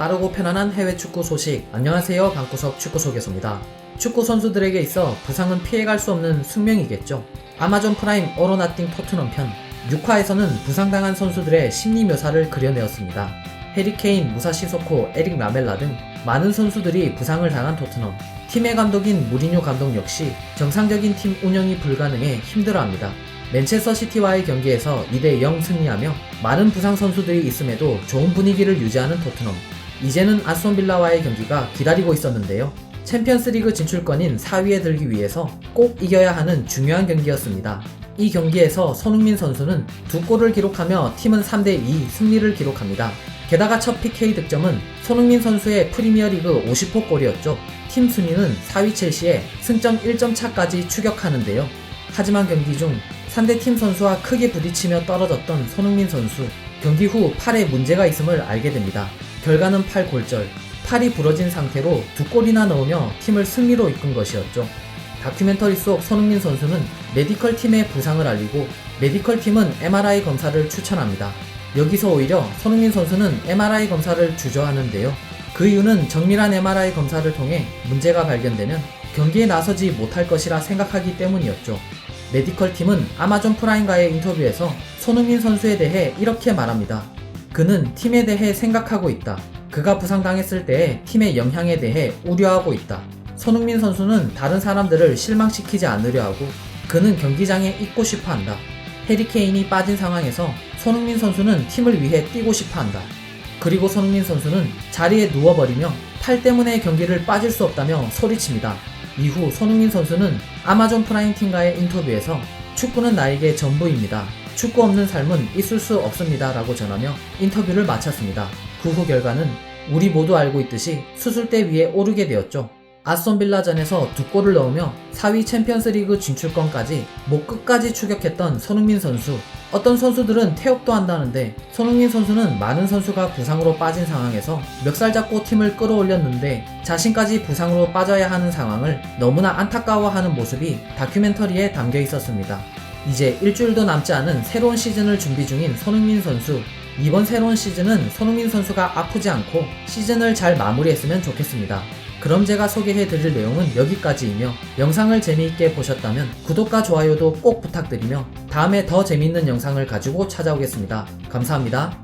빠르고 편안한 해외 축구 소식. 안녕하세요. 방구석 축구 소개소입니다. 축구 선수들에게 있어 부상은 피해갈 수 없는 숙명이겠죠. 아마존 프라임 어로나띵 토트넘 편 6화에서는 부상당한 선수들의 심리 묘사를 그려내었습니다. 해리케인, 무사 시 소코, 에릭 라멜라 등 많은 선수들이 부상을 당한 토트넘. 팀의 감독인 무리뉴 감독 역시 정상적인 팀 운영이 불가능해 힘들어합니다. 맨체스터 시티와의 경기에서 2대 0 승리하며 많은 부상 선수들이 있음에도 좋은 분위기를 유지하는 토트넘. 이제는 아스톤 빌라와의 경기가 기다리고 있었는데요. 챔피언스리그 진출권인 4위에 들기 위해서 꼭 이겨야 하는 중요한 경기였습니다. 이 경기에서 손흥민 선수는 두 골을 기록하며 팀은 3대2 승리를 기록합니다. 게다가 첫 PK 득점은 손흥민 선수의 프리미어리그 50호 골이었죠. 팀 순위는 4위 첼시에 승점 1점 차까지 추격하는데요. 하지만 경기 중 상대 팀 선수와 크게 부딪히며 떨어졌던 손흥민 선수. 경기 후 팔에 문제가 있음을 알게 됩니다. 결과는 8골절. 팔이 부러진 상태로 두 골이나 넣으며 팀을 승리로 이끈 것이었죠. 다큐멘터리 속 손흥민 선수는 메디컬 팀의 부상을 알리고 메디컬 팀은 MRI 검사를 추천합니다. 여기서 오히려 손흥민 선수는 MRI 검사를 주저하는데요. 그 이유는 정밀한 MRI 검사를 통해 문제가 발견되면 경기에 나서지 못할 것이라 생각하기 때문이었죠. 메디컬 팀은 아마존 프라임과의 인터뷰에서 손흥민 선수에 대해 이렇게 말합니다. 그는 팀에 대해 생각하고 있다. 그가 부상당했을 때의 팀의 영향에 대해 우려하고 있다. 손흥민 선수는 다른 사람들을 실망시키지 않으려 하고 그는 경기장에 있고 싶어 한다. 해리케인이 빠진 상황에서 손흥민 선수는 팀을 위해 뛰고 싶어 한다. 그리고 손흥민 선수는 자리에 누워버리며 팔 때문에 경기를 빠질 수 없다며 소리칩니다. 이후 손흥민 선수는 아마존 프라임 팀과의 인터뷰에서 축구는 나에게 전부입니다. 축구 없는 삶은 있을 수 없습니다. 라고 전하며 인터뷰를 마쳤습니다. 그 후 결과는 우리 모두 알고 있듯이 수술대 위에 오르게 되었죠. 아스톤 빌라전에서 두 골을 넣으며 4위 챔피언스리그 진출권까지 목 끝까지 추격했던 손흥민 선수. 어떤 선수들은 태업도 한다는데 손흥민 선수는 많은 선수가 부상으로 빠진 상황에서 멱살 잡고 팀을 끌어올렸는데 자신까지 부상으로 빠져야 하는 상황을 너무나 안타까워하는 모습이 다큐멘터리에 담겨 있었습니다. 이제 일주일도 남지 않은 새로운 시즌을 준비 중인 손흥민 선수. 이번 새로운 시즌은 손흥민 선수가 아프지 않고 시즌을 잘 마무리했으면 좋겠습니다. 그럼 제가 소개해 드릴 내용은 여기까지이며 영상을 재미있게 보셨다면 구독과 좋아요도 꼭 부탁드리며 다음에 더 재미있는 영상을 가지고 찾아오겠습니다. 감사합니다.